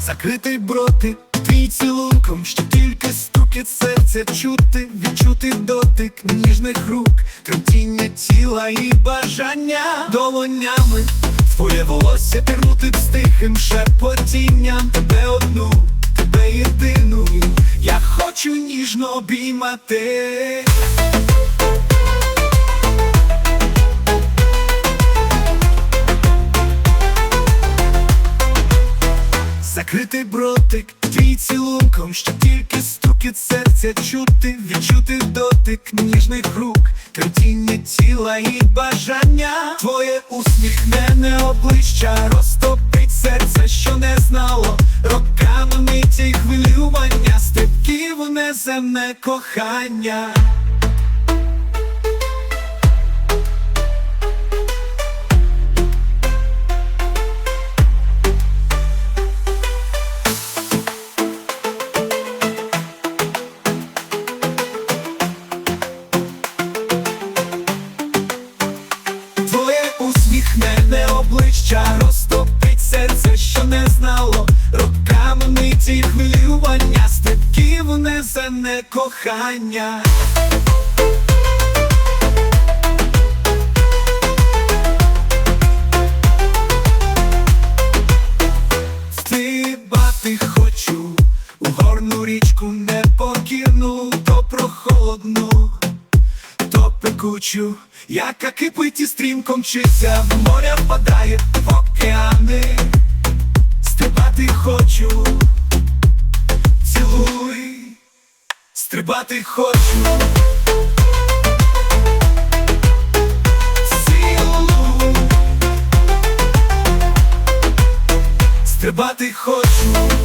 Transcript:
Закритий броти, твій цілунком, що тільки стукіт серця чути, відчути дотик ніжних рук, тремтіння тіла і бажання. Долонями, твоє волосся пірнути з тихим шепотінням, тебе одну, хочу ніжно обіймати. Закритий бротик, твій цілунком, що тільки стукіт серця чути, відчути дотик ніжних рук, тремтіння тіла і бажання, твоє усміхнене обличчя розтопить степків неземне кохання. Твоє усміхнене обличчя розтопить серце, що не знало степків незене кохання. Стрибати хочу у горну річку непокірну, то прохолодну то пекучу, яка кипить і стрімко мчиться, в моря впадає в океани, стрибати хочу, стрибати хочу. Цілуй, стрибати хочу.